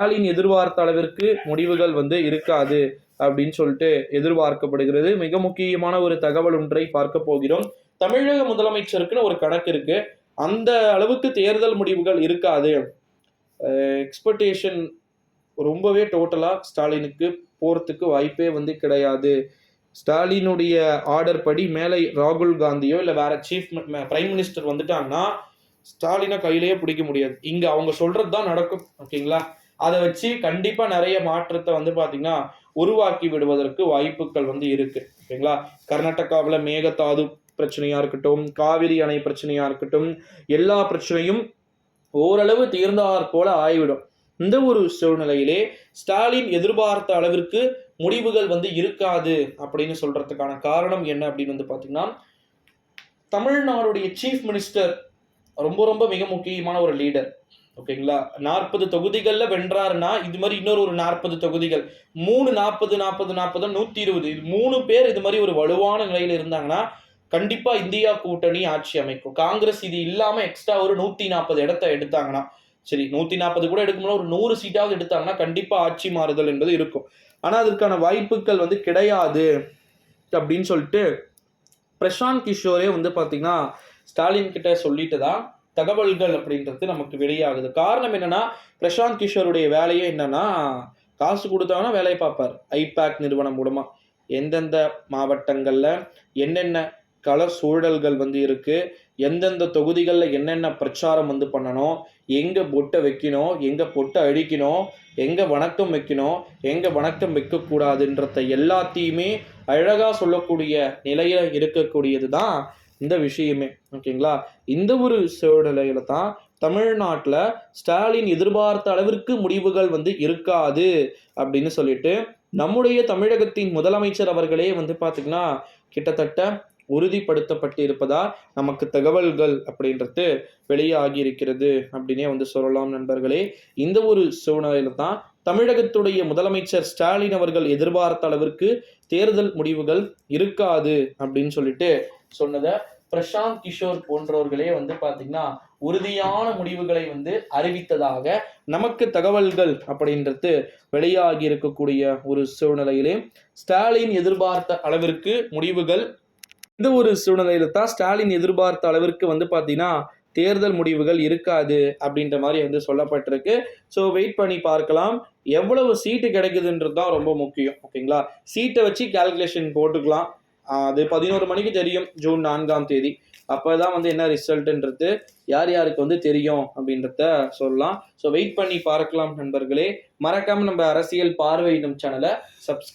ஸ்டாலின் எதிர்பார்த்த அளவிற்கு முடிவுகள் வந்து இருக்காது அப்படின்னு சொல்லிட்டு எதிர்பார்க்கப்படுகிறது. மிக முக்கியமான ஒரு தகவல் ஒன்றை பார்க்க போகிறோம். தமிழக முதலமைச்சருக்குன்னு ஒரு கணக்கு இருக்கு. அந்த அளவுக்கு தேர்தல் முடிவுகள் இருக்காது. எக்ஸ்பெக்டேஷன் ரொம்பவே டோட்டலாக ஸ்டாலினுக்கு போகிறதுக்கு வாய்ப்பே வந்து கிடையாது. ஸ்டாலினுடைய ஆர்டர் படி மேலே ராகுல் காந்தியோ இல்லை வேற சீஃப் பிரைம் மினிஸ்டர் வந்துட்டாங்கன்னா ஸ்டாலினை கையிலேயே பிடிக்க முடியாது. இங்கே அவங்க சொல்கிறது தான் நடக்கும். ஓகேங்களா? அதை வச்சு கண்டிப்பாக நிறைய மாற்றத்தை வந்து பார்த்திங்கன்னா உருவாக்கி விடுவதற்கு வாய்ப்புகள் வந்து இருக்கு. ஓகேங்களா கர்நாடகாவில் மேகதாது பிரச்சனையா இருக்கட்டும் காவிரி அணை பிரச்சனையா இருக்கட்டும் எல்லா பிரச்சனையும் ஓரளவு தீர்ந்தாற் போல ஆகிவிடும் இந்த ஒரு சூழ்நிலையிலே ஸ்டாலின் எதிர்பார்த்த அளவிற்கு முடிவுகள் வந்து இருக்காது அப்படின்னு சொல்றதுக்கான காரணம் என்ன அப்படின்னு வந்து பார்த்தீங்கன்னா தமிழ்நாடுடைய சீஃப் மினிஸ்டர் ரொம்ப ரொம்ப மிக முக்கியமான ஒரு லீடர் ஓகேங்களா? நாற்பது தொகுதிகளில் வென்றாருன்னா இது மாதிரி இன்னொரு ஒரு நாற்பது தொகுதிகள். மூணு நாற்பது நாற்பது நாற்பது நூற்றி இருபது இது மூணு பேர் இது மாதிரி ஒரு வலுவான நிலையில் இருந்தாங்கன்னா கண்டிப்பாக இந்தியா கூட்டணி ஆட்சி அமைக்கும். காங்கிரஸ் இது இல்லாமல் எக்ஸ்ட்ரா ஒரு நூற்றி நாற்பது இடத்த எடுத்தாங்கன்னா சரி நூற்றி நாற்பது கூட எடுக்கணும்னா ஒரு நூறு சீட்டாவது எடுத்தாங்கன்னா கண்டிப்பாக ஆட்சி மாறுதல் என்பது இருக்கும். ஆனால் அதற்கான வாய்ப்புகள் வந்து கிடையாது அப்படின்னு சொல்லிட்டு பிரசாந்த் கிஷோரே வந்து பார்த்தீங்கன்னா ஸ்டாலின் கிட்ட சொல்லிட்டு தான் தகவல்கள் அப்படின்றது நமக்கு வெளியாகுது. காரணம் என்னன்னா பிரசாந்த் கிஷோருடைய வேலையே என்னன்னா காசு கொடுத்தாங்கன்னா வேலையை பார்ப்பார். ஐபேக் நிறுவனம் மூலமா. எந்தெந்த மாவட்டங்கள்ல என்னென்ன கள சூழல்கள் வந்து இருக்கு எந்தெந்த தொகுதிகளில் என்னென்ன பிரச்சாரம் வந்து பண்ணணும் எங்கே பொட்டை வைக்கணும் எங்கே பொட்டை அழிக்கணும் எங்கே வணக்கம் வைக்கணும் எங்கே வணக்கம் வைக்கக்கூடாதுன்றத எல்லாத்தையுமே அழகாக சொல்லக்கூடிய நிலையில் இருக்கக்கூடியது தான் இந்த விஷயமே ஓகேங்களா இந்த ஒரு சூழ்நிலையில தான் தமிழ்நாட்டில் ஸ்டாலின் எதிர்பார்த்த அளவிற்கு முடிவுகள் வந்து இருக்காது அப்படின்னு சொல்லிட்டு நம்முடைய தமிழகத்தின் முதலமைச்சர் அவர்களே வந்து பார்த்திங்கன்னா கிட்டத்தட்ட உறுதிப்படுத்தப்பட்டு இருப்பதா நமக்கு தகவல்கள் அப்படின்றது வெளியாகி இருக்கிறது அப்படின்னே வந்து சொல்லலாம் நண்பர்களே. இந்த ஒரு சூழ்நிலையில தான் தமிழகத்துடைய முதலமைச்சர் ஸ்டாலின் அவர்கள் எதிர்பார்த்த அளவிற்கு தேர்தல் முடிவுகள் இருக்காது அப்படின்னு சொல்லிட்டு சொன்னதை பிரசாந்த் கிஷோர் போன்றவர்களே வந்து பார்த்தீங்கன்னா உறுதியான முடிவுகளை வந்து அறிவித்ததாக நமக்கு தகவல்கள் அப்படின்றது வெளியாகி இருக்கக்கூடிய ஒரு சூழ்நிலையிலே ஸ்டாலின் எதிர்பார்த்த அளவிற்கு முடிவுகள் இந்த ஒரு சூழ்நிலையில தான் ஸ்டாலின் எதிர்பார்த்த அளவிற்கு வந்து பார்த்தீங்கன்னா தேர்தல் முடிவுகள் இருக்காது அப்படின்ற மாதிரி வந்து சொல்லப்பட்டிருக்கு. ஸோ வெயிட் பண்ணி பார்க்கலாம். எவ்வளவு சீட்டு கிடைக்குதுன்றது தான் ரொம்ப முக்கியம். ஓகேங்களா சீட்டை வச்சு கால்குலேஷன் போட்டுக்கலாம். அது பதினோரு மணிக்கு தெரியும் ஜூன் நான்காம் தேதி. அப்போ தான் வந்து என்ன ரிசல்ட்ன்றது யார் யாருக்கு வந்து தெரியும் அப்படின்றத சொல்லலாம். ஸோ வெயிட் பண்ணி பார்க்கலாம் நண்பர்களே. மறக்காமல் நம்ம அரசியல் பார்வையிடும் சேனலை சப்ஸ்